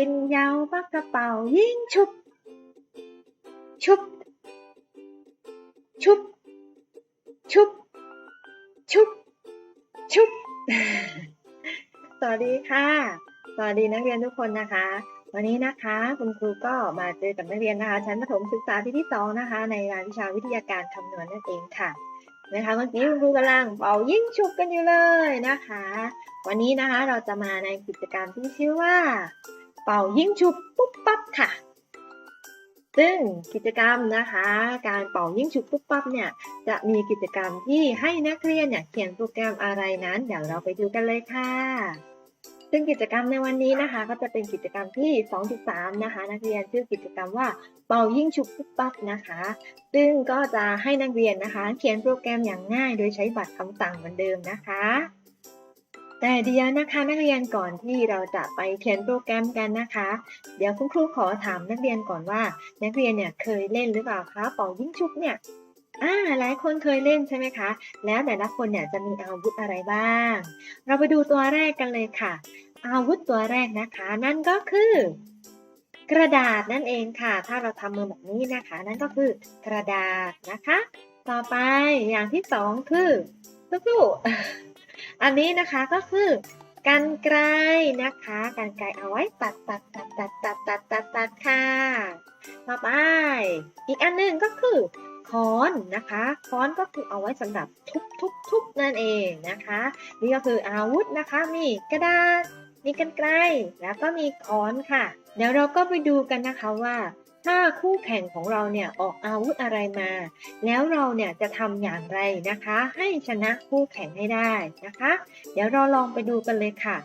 ยินยาวปากกระเป๋ายิ่งชุบ ชุบ ชุบ ชุบ ชุบ ชุบ สวัสดีค่ะ สวัสดีนักเรียนทุกคนนะคะ วันนี้นะคะคุณครูก็มาเจอกับนักเรียนนะคะ ชั้นประถมศึกษาปีที่สองนะคะ ในรายวิชาวิทยาการคำนวณนั่นเองค่ะนะคะเมื่อกี้คุณครูกำลังเป่ายิ่งฉุบกันอยู่เลยนะคะ วันนี้นะคะเราจะมาในกิจกรรมที่ชื่อว่า เป่ายิ่งฉุบปุ๊บปั๊บค่ะ ซึ่งกิจกรรมนะคะ การเป่ายิ่งฉุบปุ๊บปั๊บเนี่ยจะมีกิจกรรมที่ให้นักเรียนเนี่ยเขียนโปรแกรมอะไรนั้น เดี๋ยวเราไปดูกันเลยค่ะ ซึ่งกิจกรรมในวันนี้นะคะ ก็จะเป็นกิจกรรมที่ 2.3 นะคะ นักเรียนชื่อกิจกรรมว่าเป่ายิ่งฉุบปุ๊บปั๊บนะคะ ซึ่งก็จะให้นักเรียนนะคะ เขียนโปรแกรมอย่างง่าย โดยใช้บัตรคำสั่งเหมือนเดิมนะคะ แต่เดียวนะคะนักเรียนก่อนที่เราจะไปเขียนโปรแกรมกันนะคะ เดี๋ยวคุณครูขอถามนักเรียนก่อนว่า นักเรียนเนี่ยเคยเล่นหรือเปล่าคะเป่ายิ่งชุบเนี่ยอ่าหลายคนเคยเล่นใช่ไหมคะ แล้วแต่ละคนเนี่ยจะมีอาวุธอะไรบ้าง เราไปดูตัวแรกกันเลยค่ะ อาวุธตัวแรกนะคะ นั่นก็คือ กระดาษนั่นเองค่ะ ถ้าเราทำมือแบบนี้นะคะ นั่นก็คือกระดาษนะคะ ต่อไปอย่างที่สองคือสู้ อันนี้นะคะก็คือกันไกรนะคะกันไกรเอาไว้ตัดตัดตัดตัดตัดตัดตัดตัดค่ะต่อไปอีกอันหนึ่งก็คือค้อนนะคะค้อนก็คือเอาไว้สำหรับทุบทุบทุบนั่นเองนะคะ นี่ก็คืออาวุธนะคะมีกระดาษมีกันไกรแล้วก็มีค้อนค่ะ เดี๋ยวเราก็ไปดูกันนะคะว่า ถ้าคู่แข่งของเราเนี่ยออกอาวุธอะไรมา แล้วเราเนี่ยจะทำอย่างไรนะคะ ให้ชนะคู่แข่งให้ได้นะคะ เดี๋ยวเราลองไปดูกันเลยค่ะ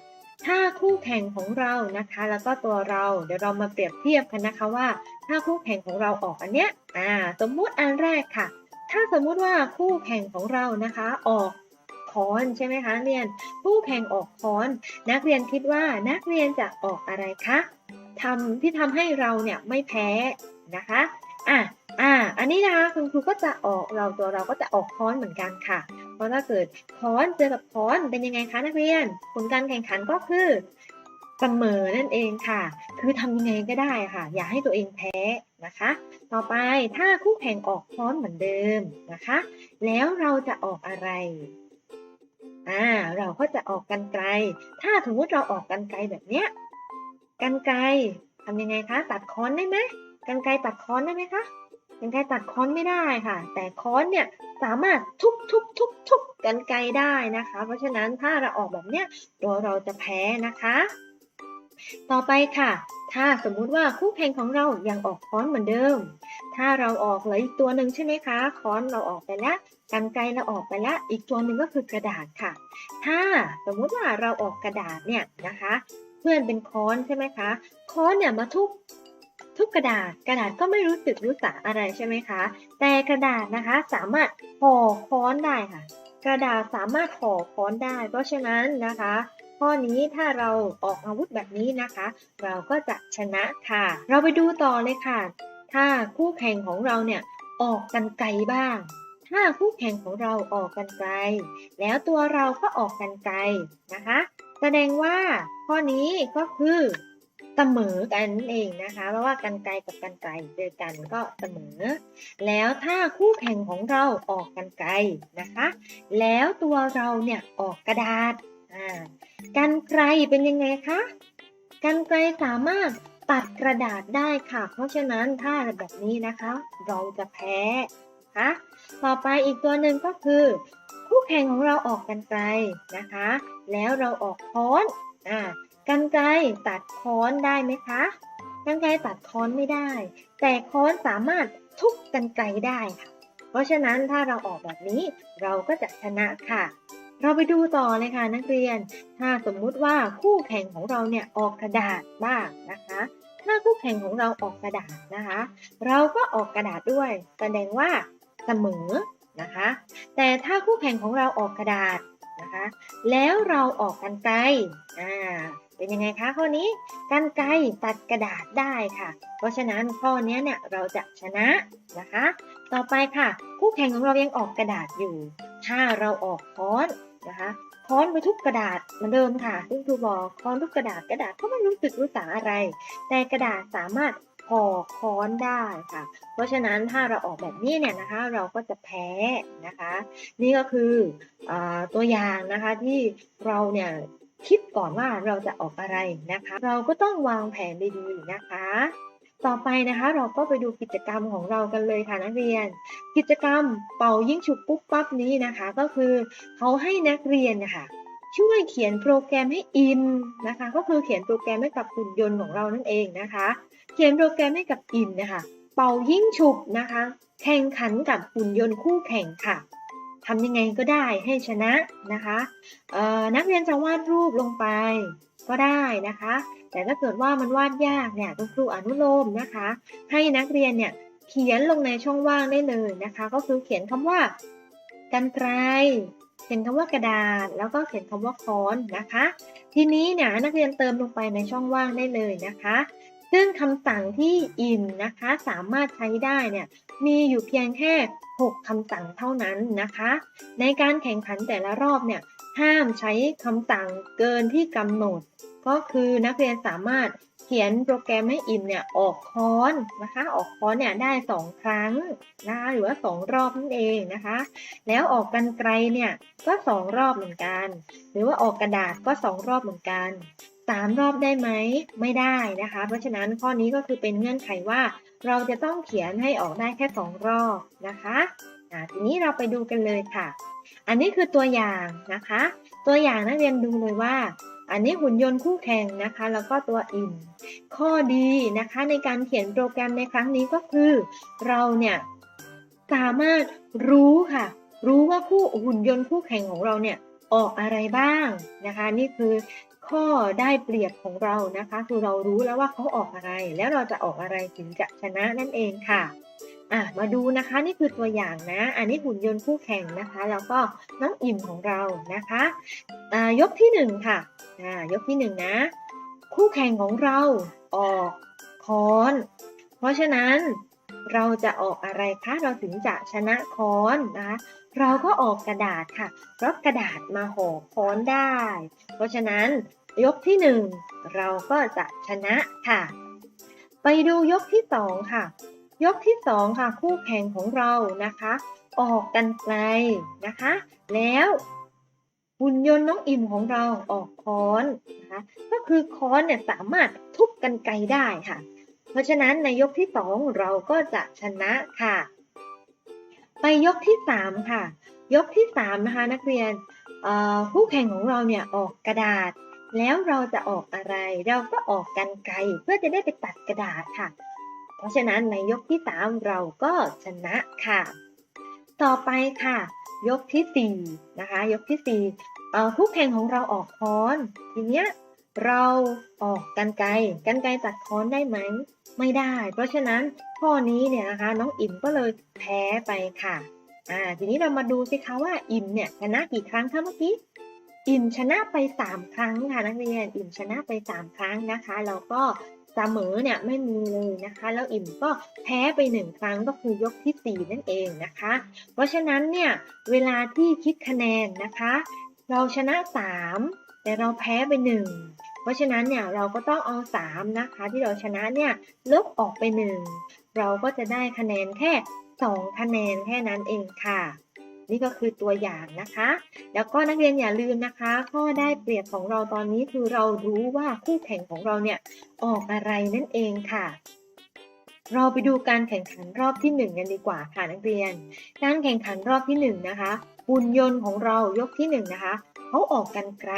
ถ้าคู่แข่งของเรานะคะ แล้วก็ตัวเราเดี๋ยวเรามาเปรียบเทียบกันนะคะว่า ถ้าคู่แข่งของเราออกอันเนี้ยอ่าสมมุติอันแรกค่ะ ถ้าสมมุติว่าคู่แข่งของเรานะคะออกค้อนใช่ไหมคะเรียน คู่แข่งออกค้อน นักเรียนคิดว่านักเรียนจะออกอะไรคะ ทำที่ทำให้เราเนี่ยไม่แพ้นะคะอะอ่า อันนี้นะคะคุณครูก็จะออกเราตัวเราก็จะออกค้อนเหมือนกันค่ะ เพราะถ้าเกิดค้อนเจอกับค้อนเป็นยังไงคะนักเรียน ผลการแข่งขันก็คือเสมอนั่นเองค่ะ คือทำยังไงก็ได้ค่ะ อย่าให้ตัวเองแพ้นะคะ ต่อไปถ้าคู่แข่งออกค้อนเหมือนเดิมนะคะ แล้วเราจะออกอะไรอ่าเราก็จะออกกันไกล ถ้าสมมติเราออกกันไกลแบบเนี้ย กันไกลทำยังไงคะตัดค้อนได้ไหมกันไกลตัดค้อนได้ไหมคะกันไกลตัดค้อนไม่ได้ค่ะ แต่ค้อนเนี่ยสามารถทุบทุบทุบทุบกันไกลได้นะคะ เพราะฉะนั้นถ้าเราออกแบบเนี้ยตัวเราจะแพ้นะคะ ต่อไปค่ะ ถ้าสมมุติว่าคู่แข่งของเรายังออกค้อนเหมือนเดิม ถ้าเราออกเหลืออีกตัวหนึ่งใช่ไหมคะ ค้อนเราออกไปแล้วกันไกลเราออกไปแล้วอีกตัวหนึ่งก็คือกระดาษค่ะ ถ้าสมมุติว่าเราออกกระดาษเนี่ยนะคะ พื่อนเป็นค้อนใช่ไหมคะ ค้อนเนี่ยมาทุบทุบกระดาษ กระดาษก็ไม่รู้สึกรู้สาอะไรใช่ไหมคะ แต่กระดาษนะคะสามารถห่อค้อนได้ค่ะ กระดาษสามารถห่อค้อนได้ เพราะฉะนั้นนะคะ ข้อนี้ถ้าเราออกอาวุธแบบนี้นะคะ เราก็จะชนะค่ะ เราไปดูต่อเลยค่ะ ถ้าคู่แข่งของเราเนี่ยออกกันไกลบ้าง ถ้าคู่แข่งของเราออกกันไกล แล้วตัวเราก็ออกกันไกลนะคะ แสดงว่าข้อนี้ก็คือเสมอกันเองนะคะ เพราะว่ากันไกลกับกันไกลเจอกันก็เสมอ แล้วถ้าคู่แข่งของเราออกกันไกลนะคะ แล้วตัวเราเนี่ยออกกระดาษอ่ากันไกลเป็นยังไงคะกันไกลสามารถตัดกระดาษได้ค่ะ เพราะฉะนั้นถ้าแบบนี้นะคะ เราจะแพ้ นะคะ ต่อไปอีกตัวหนึ่งก็คือ คู่แข่งของเราออกกันไกลนะคะ แล้วเราออกค้อนอ่ากันไกลตัดค้อนได้ไหมคะกันไกลตัดค้อนไม่ได้ แต่ค้อนสามารถทุบกันไกลได้ค่ะ เพราะฉะนั้นถ้าเราออกแบบนี้เราก็จะชนะค่ะ เราไปดูต่อเลยค่ะนักเรียน ถ้าสมมุติว่าคู่แข่งของเราเนี่ยออกกระดาษบ้างนะคะถ้าคู่แข่งของเราออกกระดาษนะคะ เราก็ออกกระดาษด้วย แสดงว่า เสมอนะคะ แต่ถ้าคู่แข่งของเราออกกระดาษนะคะ แล้วเราออกกันไกลอ่าเป็นยังไงคะข้อนี้กันไกลตัดกระดาษได้ค่ะ เพราะฉะนั้นข้อนี้เนี่ยเราจะชนะนะคะ ต่อไปค่ะ คู่แข่งของเรายังออกกระดาษอยู่ ถ้าเราออกค้อนนะคะค้อนไปทุบกระดาษเหมือนเดิมค่ะซึ่งครูบอกค้อนทุบกระดาษกระดาษก็ไม่รู้สึกรู้สาอะไร แต่กระดาษสามารถ ห่อค้อนได้ค่ะ เพราะฉะนั้นถ้าเราออกแบบนี้เนี่ยนะคะ เราก็จะแพ้นะคะ นี่ก็คืออตัวอย่างนะคะที่เราเนี่ยคิดก่อนว่าเราจะออกอะไรนะคะ เราก็ต้องวางแผนดีๆนะคะ ต่อไปนะคะเราก็ไปดูกิจกรรมของเรากันเลยค่ะนักเรียน กิจกรรมเป่ายิ่งฉุบปุ๊บปั๊บนี้นะคะ ก็คือเขาให้นักเรียนนะคะ ช่วยเขียนโปรแกรมให้อินนะคะ ก็คือเขียนโปรแกรมให้กับหุ่นยนต์ของเรานั่นเองนะคะ เขียนโปรแกรมให้กับอินนะคะ เป่ายิ่งฉุบนะคะ แข่งขันกับหุ่นยนต์คู่แข่งค่ะทำยังไงก็ได้ให้ชนะนะคะนักเรียนจะวาดรูปลงไปก็ได้นะคะ แต่ถ้าเกิดว่ามันวาดยากเนี่ยคุณครูอนุโลมนะคะ ให้นักเรียนเนี่ยเขียนลงในช่องว่างได้เลยนะคะ ก็คือเขียนคำว่ากันไกล เขียนคำว่ากระดาษ แล้วก็เขียนคำว่าค้อนนะคะ ทีนี้เนี่ยนักเรียนเติมลงไปในช่องว่างได้เลยนะคะ ซึ่งคำสั่งที่อินนะคะสามารถใช้ได้เนี่ยมีอยู่เพียงแค่ 6คำสั่งเท่านั้นนะคะ ในการแข่งขันแต่ละรอบเนี่ยห้ามใช้คำสั่งเกินที่กำหนด ก็คือนักเรียนสามารถเขียนโปรแกรมให้อิมเนี่ยออกค้อนนะคะ ออกค้อนเนี่ยได้ 2 ครั้งนะคะหรือว่า 2 รอบนั่นเองนะคะ แล้วออกกันไกลเนี่ยก็ 2 รอบเหมือนกัน หรือว่าออกกระดาษก็ 2 รอบเหมือนกัน 3 รอบได้ไหมไม่ได้นะคะ เพราะฉะนั้นข้อนี้ก็คือเป็นเงื่อนไขว่า เราจะต้องเขียนให้ออกได้แค่ 2 รอบนะคะทีนี้เราไปดูกันเลยค่ะ อันนี้คือตัวอย่างนะคะ ตัวอย่างนักเรียนดูเลยว่า อันนี้หุ่นยนต์คู่แข่งนะคะ แล้วก็ตัวอิน ข้อดีนะคะในการเขียนโปรแกรมในครั้งนี้ก็คือ เราเนี่ยสามารถรู้ค่ะ รู้ว่าคู่หุ่นยนต์คู่แข่งของเราเนี่ยออกอะไรบ้างนะคะ นี่คือข้อได้เปรียบของเรานะคะ คือเรารู้แล้วว่าเขาออกอะไร แล้วเราจะออกอะไรถึงจะชนะนั่นเองค่ะ อะมาดูนะคะนี่คือตัวอย่างนะ อันนี้หุ่นยนต์คู่แข่งนะคะ แล้วก็น้องอิ่มของเรานะคะอ่ายกที่หนึ่งค่ะอ่ายกที่หนึ่งนะ คู่แข่งของเราออกค้อน เพราะฉะนั้นเราจะออกอะไรคะเราถึงจะชนะค้อนนะคะเราก็ออกกระดาษค่ะเพราะกระดาษมาห่อค้อนได้ เพราะฉะนั้นยกที่หนึ่งเราก็จะชนะค่ะ ไปดูยกที่สองค่ะ ยกที่สองค่ะคู่แข่งของเรานะคะ ออกกันไกลนะคะ แล้วหุ่นยนต์น้องอิ่มของเราออกค้อนนะคะก็คือค้อนเนี่ยสามารถทุบกันไกลได้ค่ะ เพราะฉะนั้นในยกที่สองเราก็จะชนะค่ะ ไปยกที่สามค่ะ ยกที่สามนะคะนักเรียนคู่แข่งของเราเนี่ยออกกระดาษ แล้วเราจะออกอะไร เราก็ออกกันไกลเพื่อจะได้ไปตัดกระดาษค่ะ เพราะฉะนั้นในยกที่ 3 เราก็ชนะค่ะ ต่อไปค่ะ ยกที่4นะคะ ยกที่4เอ่อคู่แข่งของเราออกค้อน ทีเนี้ยเราออกกันไกลกันไกลตัดค้อนได้ไหม ไม่ได้ เพราะฉะนั้นข้อนี้เนี่ยนะคะ น้องอิ่มก็เลยแพ้ไปค่ะอ่าทีนี้เรามาดูสิคะว่าอิ่มเนี่ยชนะกี่ครั้งคะเมื่อกี้อิ่มชนะไป 3 ครั้งค่ะนักเรียนอิ่มชนะไป 3 ครั้งนะคะ แล้วก็ เสมอเนี่ยไม่มีเลยนะคะ แล้วอิ่มก็แพ้ไป1ครั้งก็คือยกที่ 4 นั่นเองนะคะ เพราะฉะนั้นเนี่ยเวลาที่คิดคะแนนนะคะ เราชนะ 3 แต่เราแพ้ไป 1 เพราะฉะนั้นเนี่ยเราก็ต้องเอา 3 นะคะ ที่เราชนะเนี่ยลบออกไป 1 เราก็จะได้คะแนนแค่ 2 คะแนนแค่นั้นเองค่ะ นี่ก็คือตัวอย่างนะคะ แล้วก็นักเรียนอย่าลืมนะคะ ข้อได้เปรียบของเราตอนนี้คือเรารู้ว่าคู่แข่งของเราเนี่ยออกอะไรนั่นเองค่ะเราไปดูการแข่งขันรอบที่หนึ่งกันดีกว่าค่ะนักเรียน การแข่งขันรอบที่หนึ่งนะคะหุ่นยนต์ของเรายกที่หนึ่งนะคะเขาออกกันไกล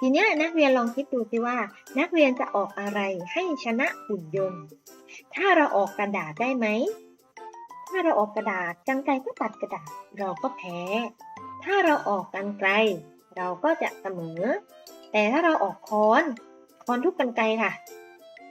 ทีนี้นักเรียนลองคิดดูสิว่า นักเรียนจะออกอะไรให้ชนะหุ่นยนต์ ถ้าเราออกกระดาษได้ไหม ถ้าเราออกกระดาษกันไกลก็ตัดกระดาษ เราก็แพ้ ถ้าเราออกกันไกล เราก็จะเสมอ แต่ถ้าเราออกค้อนค้อนทุกกันไกลค่ะ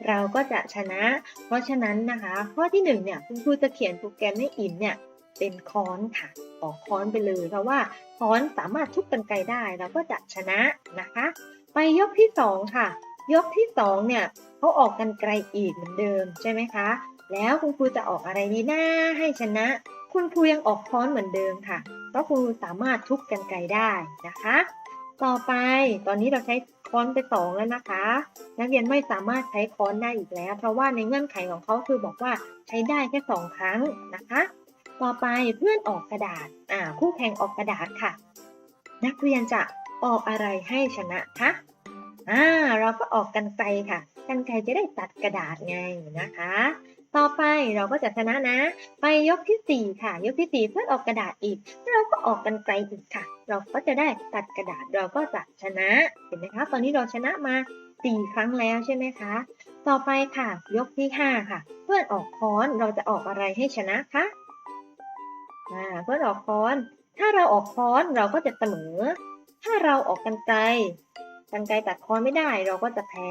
เราก็จะชนะ เพราะฉะนั้นนะคะ ข้อที่หนึ่งเนี่ยคุณครูจะเขียนโปรแกรมให้อินเนี่ยเป็นค้อนค่ะ ออกค้อนไปเลย เพราะว่าค้อนสามารถทุบกันไกลได้เราก็จะชนะนะคะ ไปยกที่สองค่ะ ยกที่สองเนี่ยเขาออกกันไกลอีกเหมือนเดิมใช่ไหมคะ แล้วคุณครูจะออกอะไรดีหน้าให้ชนะ คุณครูยังออกค้อนเหมือนเดิมค่ะ เพราะคุณครูสามารถทุบกันไกรได้นะคะ ต่อไปตอนนี้เราใช้ค้อนไปสองแล้วนะคะ นักเรียนไม่สามารถใช้ค้อนได้อีกแล้ว เพราะว่าในเงื่อนไขของเขาคือบอกว่าใช้ได้แค่สองครั้งนะคะ ต่อไปเพื่อนออกกระดาษอ่าคู่แข่งออกกระดาษค่ะ นักเรียนจะออกอะไรให้ชนะคะอ่าเราก็ออกกันไกรค่ะ กันไกรจะได้ตัดกระดาษไงนะคะ ต่อไปเราก็จะชนะนะ ไปยกที่สี่ค่ะ ยกที่สี่เพื่อออกกระดาษอีก เราก็ออกกันไกลอีกค่ะ เราก็จะได้ตัดกระดาษเราก็จะชนะ เห็นไหมคะ ตอนนี้เราชนะมาสี่ครั้งแล้วใช่ไหมคะ ต่อไปค่ะ ยกที่ห้าค่ะ เพื่อนออกค้อนเราจะออกอะไรให้ชนะคะอ่าเพื่อนออกค้อน ถ้าเราออกค้อนเราก็จะเสมอ ถ้าเราออกกันไกลกันไกลตัดค้อนไม่ได้เราก็จะแพ้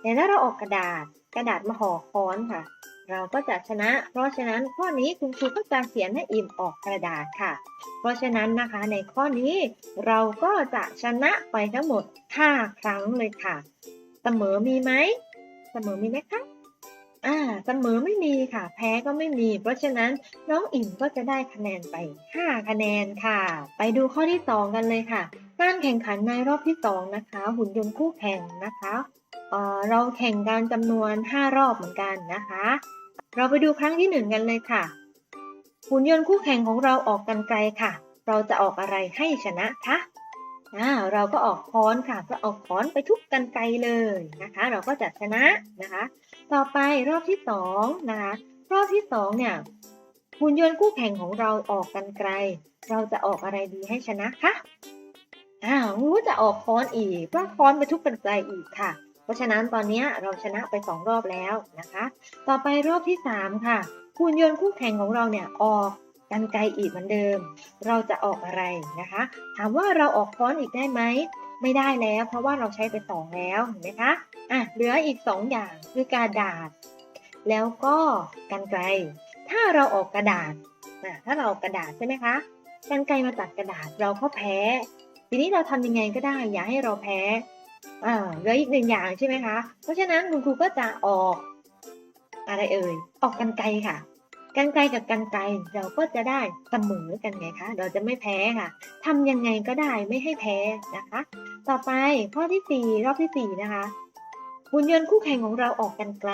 แต่ถ้าเราออกกระดาษกระดาษมาห่อค้อนค่ะ เราก็จะชนะ เพราะฉะนั้นข้อนี้คุณครูก็จะเขียนให้อิ่มออกกระดาษค่ะ เพราะฉะนั้นนะคะในข้อนี้เราก็จะชนะไปทั้งหมด 5 ครั้งเลยค่ะ เสมอมีไหม เสมอมีไหมคะอ่าเสมอไม่มีค่ะ แพ้ก็ไม่มี เพราะฉะนั้นน้องอิ่มก็จะได้คะแนนไป 5 คะแนนค่ะ ไปดูข้อที่ 2 กันเลยค่ะ การแข่งขันในรอบที่ 2 นะคะ หุ่นยนต์คู่แข่งนะคะ เราแข่งกันจำนวน 5 รอบเหมือนกันนะคะ เราไปดูครั้งที่ 1 กันเลยค่ะหุ่นยนต์คู่แข่งของเราออกกันไกลค่ะ เราจะออกอะไรให้ชนะคะอ่าเราก็ออกค้อนค่ะ ก็เอาค้อนไปทุบกันไกลเลยนะคะ เราก็จะชนะนะคะ ต่อไปรอบที่สองนะคะรอบที่สองเนี่ยหุ่นยนต์คู่แข่งของเราออกกันไกล เราจะออกอะไรดีให้ชนะคะอ้าวรู้จะออกค้อนอีกเพราะค้อนไปทุบกันไกลอีกค่ะ เพราะฉะนั้นตอนนี้เราชนะไปสองรอบแล้วนะคะ ต่อไปรอบที่สามค่ะหุ่นยนต์คู่แข่งของเราเนี่ยออกกันไกลอีกเหมือนเดิม เราจะออกอะไรนะคะ ถามว่าเราออกค้อนอีกได้ไหมไม่ได้แล้ว เพราะว่าเราใช้ไปสองแล้วเห็นไหมคะอะเหลืออีกสองอย่างคือกระดาษ แล้วก็กันไกลถ้าเราออกกระดาษอะถ้าเราออกกระดาษใช่ไหมคะกันไกลมาตัดกระดาษเราก็แพ้ ทีนี้เราทำยังไงก็ได้ อย่าให้เราแพ้ อ่าเหลืออีกหนึ่งอย่างใช่ไหมคะ เพราะฉะนั้นคุณครูก็จะออกอะไรเอ่ย ออกกันไกลค่ะ กันไกลกับกันไกลเราก็จะได้เสมอกันไงคะ เราจะไม่แพ้ค่ะทำยังไงก็ได้ไม่ให้แพ้นะคะ ต่อไปข้อที่สี่รอบที่สี่นะคะหุ่นยนต์คู่แข่งของเราออกกันไกล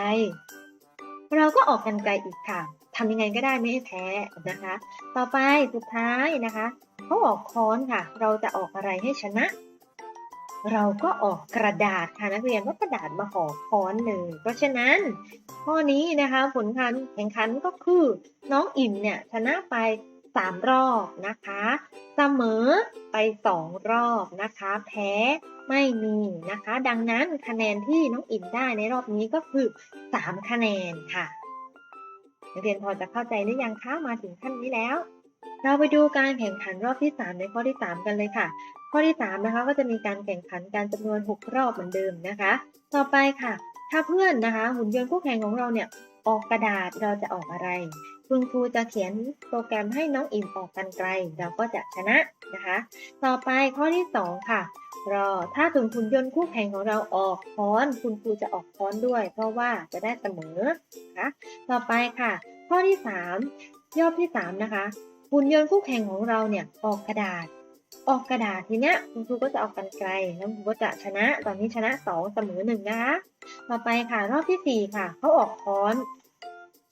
เราก็ออกกันไกลอีกค่ะทำยังไงก็ได้ไม่ให้แพ้นะคะ ต่อไปสุดท้ายนะคะเขาออกค้อนค่ะ เราจะออกอะไรให้ชนะ เราก็ออกกระดาษค่ะนักเรียนว่ากระดาษมาห่อค้อนเลยเพราะฉะนั้นข้อนี้นะคะผลการแข่งขันก็คือน้องอิ่มเนี่ยชนะไป 3 รอบนะคะเสมอไป 2 รอบนะคะ แพ้ไม่มีนะคะ ดังนั้นคะแนนที่น้องอิ่มได้ในรอบนี้ก็คือ 3 คะแนนค่ะนักเรียนพอจะเข้าใจหรือยังคะมาถึงขั้นนี้แล้ว เราไปดูการแข่งขันรอบที่ 3 ในข้อที่ 3 กันเลยค่ะ ข้อที่3นะคะก็จะมีการแข่งขันการจำนวน 6 รอบเหมือนเดิมนะคะ ต่อไปค่ะ ถ้าเพื่อนนะคะ หุ่นยนต์คู่แข่งของเราเนี่ยออกกระดาษเราจะออกอะไร คุณครูจะเขียนโปรแกรมให้น้องอิ่มออกกันไกล เราก็จะชนะนะคะ ต่อไปข้อที่ 2 ค่ะรอถ้าถึงหุ่นยนต์คู่แข่งของเราออกค้อน คุณครูจะออกค้อนด้วย เพราะว่าจะได้เสมอนะคะต่อไปค่ะ ข้อที่ 3 ยอบที่ 3 นะคะหุ่นยนต์คู่แข่งของเราเนี่ยออกกระดาษ ออกกระดาษทีเนี้ยคุณครูก็จะออกกันไกลแล้วคุณก็จะชนะตอนนี้ชนะ2เสมอ1นะคะต่อไปค่ะรอบที่4ค่ะเขาออกค้อน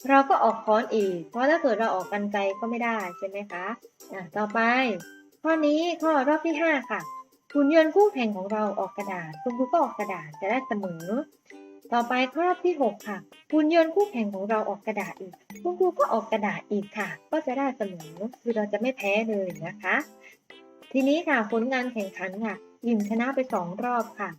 เราก็ออกค้อนอีก เพราะถ้าเกิดเราออกกันไกลก็ไม่ได้ใช่ไหมคะอะต่อไป ข้อนี้ข้อรอบที่5ค่ะหุ่นยนต์คู่แข่งของเราออกกระดาษ คุณครูก็ออกกระดาษจะได้เสมอ ต่อไปข้อรอบที่ 6 ค่ะหุ่นยนต์คู่แข่งของเราออกกระดาษอีก คุณครูก็ออกกระดาษอีกค่ะ ก็จะได้เสมอคือเราจะไม่แพ้เลยนะคะ ทีนี้ค่ะผลงานแข่งขันค่ะ ยิมชนะไป 2 รอบค่ะ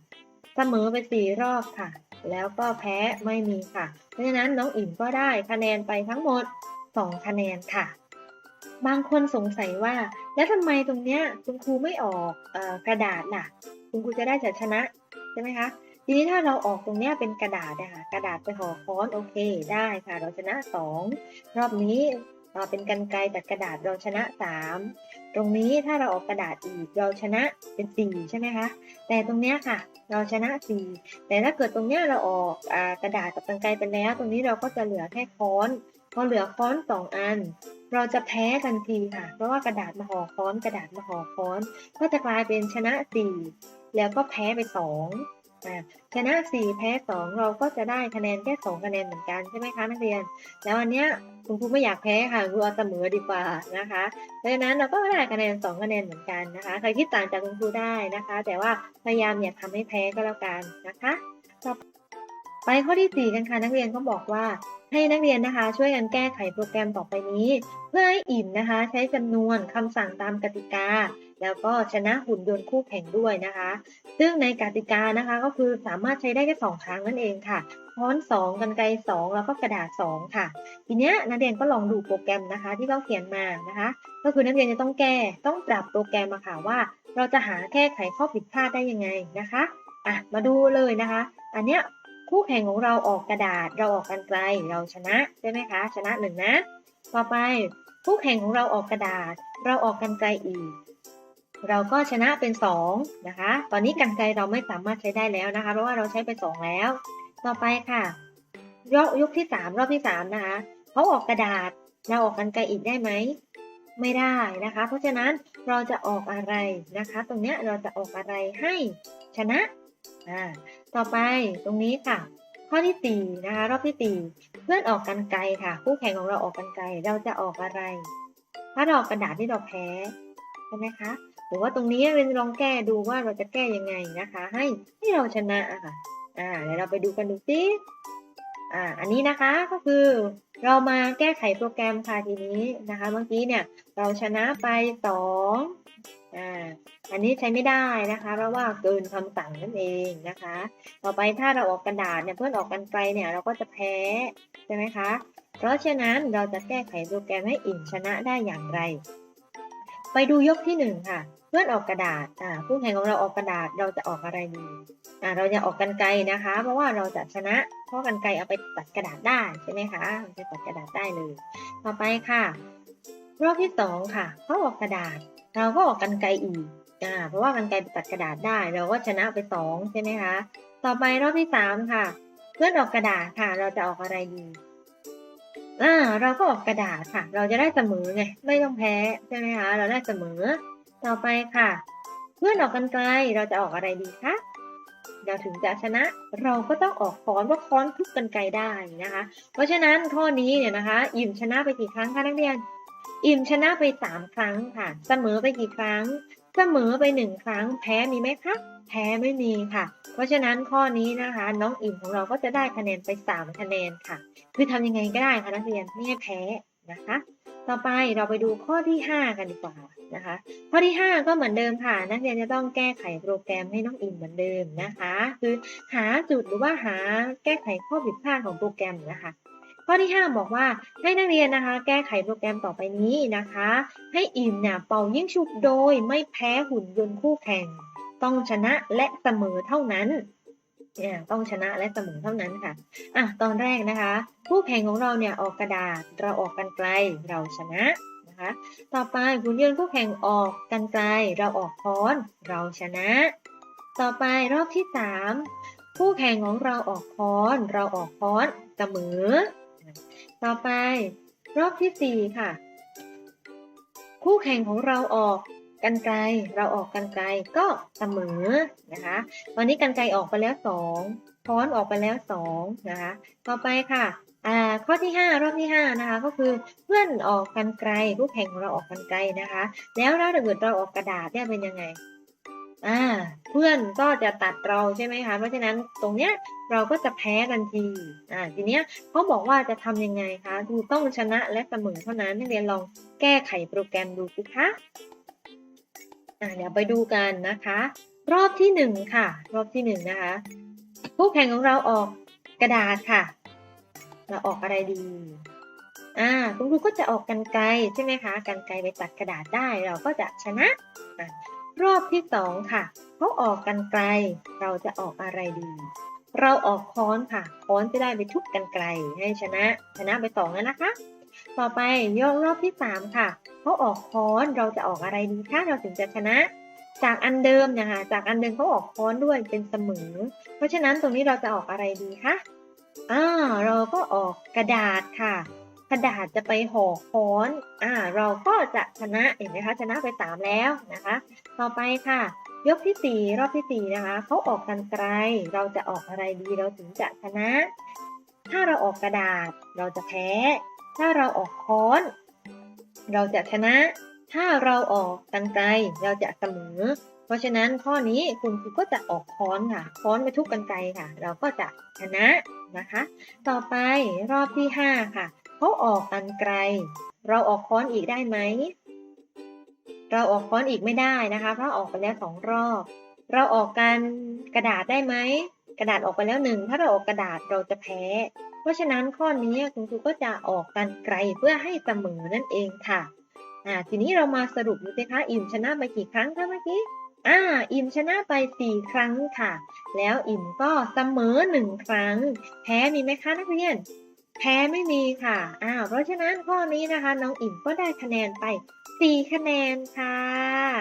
เสมอไป 4 รอบค่ะ แล้วก็แพ้ไม่มีค่ะ เพราะฉะนั้นน้องอิ่มก็ได้คะแนนไปทั้งหมด 2 คะแนนค่ะ บางคนสงสัยว่า แล้วทำไมตรงเนี้ยคุณครูไม่ออกออกระดาษล่ะ คุณครูจะได้จะชนะใช่ไหมคะทีนี้ถ้าเราออกตรงเนี้ยเป็นกระดาษนะคะกระดาษไปห่อค้อนโอเคได้ค่ะ เราชนะ 2 รอบนี้ เป็นกันไกลตัดกระดาษเราชนะ 3 ตรงนี้ถ้าเราออกกระดาษอีกเราชนะเป็น 4 ใช่ไหมคะ แต่ตรงเนี้ยค่ะ เราชนะ 4 แต่ถ้าเกิดตรงเนี้ยเราออกอกระดาษกับกันไกลไปแล้ว ตรงนี้เราก็จะเหลือแค่ค้อนพอเหลือค้อนสองอัน เราจะแพ้ทันทีค่ะ เพราะว่ากระดาษมาห่อค้อนกระดาษมาห่อค้อน ก็จะกลายเป็นชนะสี่แล้วก็แพ้ไปสอง ชนะสี่แพ้สองเราก็จะได้คะแนนแค่สองคะแนนเหมือนกันใช่ไหมคะนักเรียน แล้วอันเนี้ยคุณครูไม่อยากแพ้ค่ะครูเอาเสมอดีกว่านะคะเพราะฉะนั้นเราก็ได้คะแนนสองคะแนนเหมือนกันนะคะ ใครคิดต่างจากคุณครูได้นะคะ แต่ว่าพยายามอย่าทำให้แพ้ก็แล้วกันนะคะต่อไปข้อที่สี่กันค่ะนักเรียนก็บอกว่าให้นักเรียนนะคะ ช่วยกันแก้ไขโปรแกรมต่อไปนี้ เพื่อให้อิ่มนะคะ ใช้จำนวนคำสั่งตามกติกา แล้วก็ชนะหุ่นยนต์คู่แข่งด้วยนะคะ ซึ่งในกติกานะคะก็คือสามารถใช้ได้แค่สองครั้งนั่นเองค่ะค้อนสองกันไกรสองแล้วก็กระดาษสองค่ะ ทีเนี้ยนักเรียนก็ลองดูโปรแกรมนะคะ ที่เขาเขียนมานะคะ ก็คือนักเรียนจะต้องแก้ต้องปรับโปรแกรมมาค่ะว่า เราจะหาแก้ไขข้อผิดพลาดได้ยังไงนะคะอะมาดูเลยนะคะ อันเนี้ยคู่แข่งของเราออกกระดาษ เราออกกันไกลเราชนะใช่ไหมคะ ชนะหนึ่งนะ ต่อไปคู่แข่งของเราออกกระดาษ เราออกกันไกลอีก เราก็ชนะเป็น 2 นะคะ ตอนนี้กันไกลเราไม่สามารถใช้ได้แล้วนะคะ เพราะว่าเราใช้ไป 2 แล้ว ต่อไปค่ะยกยุกที่ 3 รอบที่ 3 นะคะเขาออกกระดาษเราออกกันไกลอีกได้ไหม ไม่ได้นะคะ เพราะฉะนั้นเราจะออกอะไรนะคะ ตรงเนี้ยเราจะออกอะไรให้ชนะอ่าต่อไปตรงนี้ค่ะ ข้อที่ 4 นะคะ รอบที่ 4 เพื่อนออกกันไกลค่ะ คู่แข่งของเราออกกันไกลเราจะออกอะไร ถ้าเราออกกระดาษที่เราแพ้ใช่ไหมคะ หรือว่าตรงนี้เป็นลองแก้ดูว่าเราจะแก้ยังไงนะคะ ให้ให้เราชนะอะค่ะ อ่าเดี๋ยวเราไปดูกันดูซิอ่าอันนี้นะคะก็คือเรามาแก้ไขโปรแกรมค่ะทีนี้นะคะ เมื่อกี้เนี่ยเราชนะไปสองอ่าอันนี้ใช้ไม่ได้นะคะ เพราะว่าเกินคำสั่งนั่นเองนะคะ ต่อไปถ้าเราออกกระดาษเนี่ยเพื่อนออกกันไกลเนี่ยเราก็จะแพ้ใช่ไหมคะ เพราะฉะนั้นเราจะแก้ไขโปรแกรมให้อิ่มชนะได้อย่างไร ไปดูยกที่หนึ่งค่ะ เพื่อนออกกระดาษอ่าคู่แข่งของเราออกกระดาษเราจะออกอะไรดีอ่าเราจะออกกันไกลนะคะ เพราะว่าเราจะชนะเพราะกันไกลเอาไปตัดกระดาษได้ใช่ไหมคะเอาไปตัดกระดาษได้เลย ต่อไปค่ะ รอบที่สองค่ะเขาออกกระดาษ เราก็ออกกันไกลอีกอ่าเพราะว่ากันไกลไปตัดกระดาษได้ เราก็ชนะไปสองใช่ไหมคะต่อไปรอบที่สามค่ะ เพื่อนออกกระดาษค่ะ เราจะออกอะไรดีอ่าเราก็ออกกระดาษค่ะ เราจะได้เสมอไงไม่ต้องแพ้ใช่ไหมคะเราได้เสมอ ต่อไปค่ะเพื่อนออกกันไกลเราจะออกอะไรดีคะเราถึงจะชนะเราก็ต้องออกค้อนเพราะค้อนทุบกันไกลได้นะคะ เพราะฉะนั้นข้อนี้เนี่ยนะคะ อิ่มชนะไปกี่ครั้งคะนักเรียน อิ่มชนะไปสามครั้งค่ะ เสมอไปกี่ครั้ง เสมอไปหนึ่งครั้ง แพ้มีไหมคะแพ้ไม่มีค่ะ เพราะฉะนั้นข้อนี้นะคะ น้องอิ่มของเราก็จะได้คะแนนไปสามคะแนนค่ะ คือทำยังไงก็ได้ค่ะนักเรียนไม่ให้แพ้ นะคะ ต่อไปเราไปดูข้อที่ 5 กันดีกว่านะคะ ข้อที่ 5 ก็เหมือนเดิมค่ะ นักเรียนจะต้องแก้ไขโปรแกรมให้น้องอิมเหมือนเดิมนะคะ คือหาจุดหรือว่าหาแก้ไขข้อผิดพลาดของโปรแกรมนะคะข้อที่ 5 บอกว่าให้นักเรียนนะคะ แก้ไขโปรแกรมต่อไปนี้นะคะ ให้อิมเนี่ยเป่ายิ่งฉุบโดยไม่แพ้หุ่นยนต์คู่แข่ง ต้องชนะและเสมอเท่านั้น ต้องชนะและเสมอเท่านั้นค่ะอะตอนแรกนะคะคู่แข่งของเราเนี่ยออกกระดาษเราออกกันไกลเราชนะนะคะต่อไปหุ่นยนต์คู่แข่งออกกันไกลเราออกค้อนเราชนะ ต่อไปรอบที่สามคู่แข่งของเราออกค้อนเราออกค้อนเสมอ ต่อไปรอบที่สี่ค่ะ คู่แข่งของเราออก กันไกลเราออกกันไกลก็เสมอนะคะตอนนี้กันไกลออกไปแล้วสองค้อนออกไปแล้วสองนะคะต่อไปค่ะอ่าข้อที่ห้ารอบที่ห้านะคะ ก็คือเพื่อนออกกันไกลคู่แข่งของเราออกกันไกลนะคะ แล้วถ้าเกิดเราออกกระดาษเนี่ยเป็นยังไงอ่าเพื่อนก็จะตัดเราใช่ไหมคะเพราะฉะนั้นตรงเนี้ยเราก็จะแพ้ทันทีอ่าทีเนี้ยเขาบอกว่าจะทำยังไงคะดูต้องชนะและเสมอเท่านั้นนักเรียนลองแก้ไขโปรแกรมดูสิคะ อ่าเดี๋ยวไปดูกันนะคะ รอบที่หนึ่งค่ะ รอบที่หนึ่งนะคะคู่แข่งของเราออกกระดาษค่ะ เราออกอะไรดีอ่าคุณครูก็จะออกกันไกลใช่ไหมคะกันไกลไปตัดกระดาษได้เราก็จะชนะอ่ารอบที่สองค่ะเขาออกกันไกล เราจะออกอะไรดี เราออกค้อนค่ะ ค้อนจะได้ไปทุบกันไกลให้ชนะ ชนะไปสองแล้วนะคะ ต่อไปยกรอบที่สามค่ะเขาออกค้อนเราจะออกอะไรดีถ้าเราถึงจะชนะ จากอันเดิมนะคะจากอันเดิมเขาออกค้อนด้วยเป็นเสมอ เพราะฉะนั้นตรงนี้เราจะออกอะไรดีคะอ่าเราก็ออกกระดาษค่ะ กระดาษจะไปห่อค้อนอ่าเราก็จะชนะเห็นไหมคะชนะไปสามแล้วนะคะ ต่อไปค่ะ ยกที่สี่รอบที่สี่นะคะเขาออกกันไกลเราจะออกอะไรดีเราถึงจะชนะ ถ้าเราออกกระดาษเราจะแพ้ ถ้าเราออกค้อน เราจะชนะ ถ้าเราออกกันไกลเราจะเสมอ เพราะฉะนั้นข้อนี้คุณครูก็จะออกค้อนค่ะ ค้อนไปทุกกันไกลค่ะ เราก็จะชนะนะคะ ต่อไปรอบที่ห้าค่ะเขาออกกันไกล เราออกค้อนอีกได้ไหม เราออกค้อนอีกไม่ได้นะคะ เพราะออกไปแล้วสองรอบ เราออกกันกระดาษได้ไหม กระดาษออกไปแล้วหนึ่ง ถ้าเราออกกระดาษเราจะแพ้ เพราะฉะนั้นข้อนี้คุณครูก็จะออกกันไกลเพื่อให้เสมอนั่นเองค่ะอ่าทีนี้เรามาสรุปดูสิคะอิ่มชนะไปกี่ครั้งคะเมื่อกี้อ่าอิ่มชนะไปสี่ครั้งค่ะ แล้วอิ่มก็เสมอหนึ่งครั้ง แพ้มีไหมคะนักเรียน แพ้ไม่มีค่ะอ้าวเพราะฉะนั้นข้อนี้นะคะ น้องอิ่มก็ได้คะแนนไป 4 คะแนนค่ะ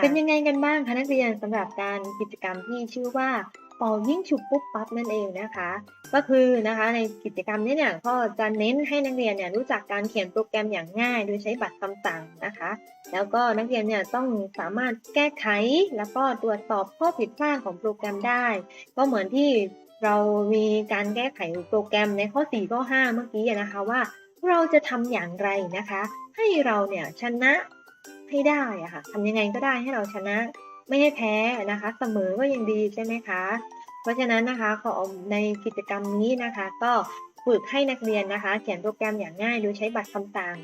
เป็นยังไงกันบ้างคะนักเรียนสำหรับการกิจกรรมที่ชื่อว่า เป่ายิ่งฉุบปุ๊บปั๊บนั่นเองนะคะ ก็คือนะคะในกิจกรรมนี้เนี่ยก็จะเน้นให้นักเรียนเนี่ยรู้จักการเขียนโปรแกรมอย่างง่าย โดยใช้บัตรคำสั่งนะคะ แล้วก็นักเรียนเนี่ยต้องสามารถแก้ไข แล้วก็ตรวจสอบข้อผิดพลาดของโปรแกรมได้ ก็เหมือนที่เรามีการแก้ไขโปรแกรมในข้อ 4 ข้อ 5 เมื่อกี้นะคะว่าเราจะทำอย่างไรนะคะ ให้เราเนี่ยชนะให้ได้อะค่ะทำยังไงก็ได้ให้เราชนะ ไม่ให้แพ้นะคะ เสมอก็ยังดีใช่ไหมคะ เพราะฉะนั้นนะคะขอในกิจกรรมนี้นะคะ ก็ฝึกให้นักเรียนนะคะ เขียนโปรแกรมอย่างง่ายโดยใช้บัตรคำสั่ง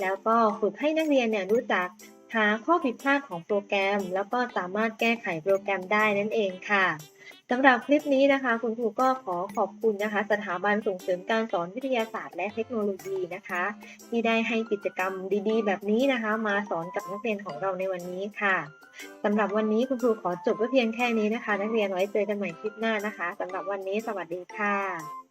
แล้วก็ฝึกให้นักเรียนเนี่ยรู้จักหาข้อผิดพลาดของโปรแกรม แล้วก็สามารถแก้ไขโปรแกรมได้นั่นเองค่ะ สำหรับคลิปนี้นะคะ คุณครูก็ขอขอบคุณนะคะ สถาบันส่งเสริมการสอนวิทยาศาสตร์และเทคโนโลยีนะคะ ที่ได้ให้กิจกรรมดีๆ แบบนี้นะคะ มาสอนกับนักเรียนของเราในวันนี้ค่ะสำหรับวันนี้คุณครูขอจบไว้เพียงแค่นี้นะคะ นักเรียนไว้เจอกันใหม่คลิปหน้านะคะสำหรับวันนี้สวัสดีค่ะ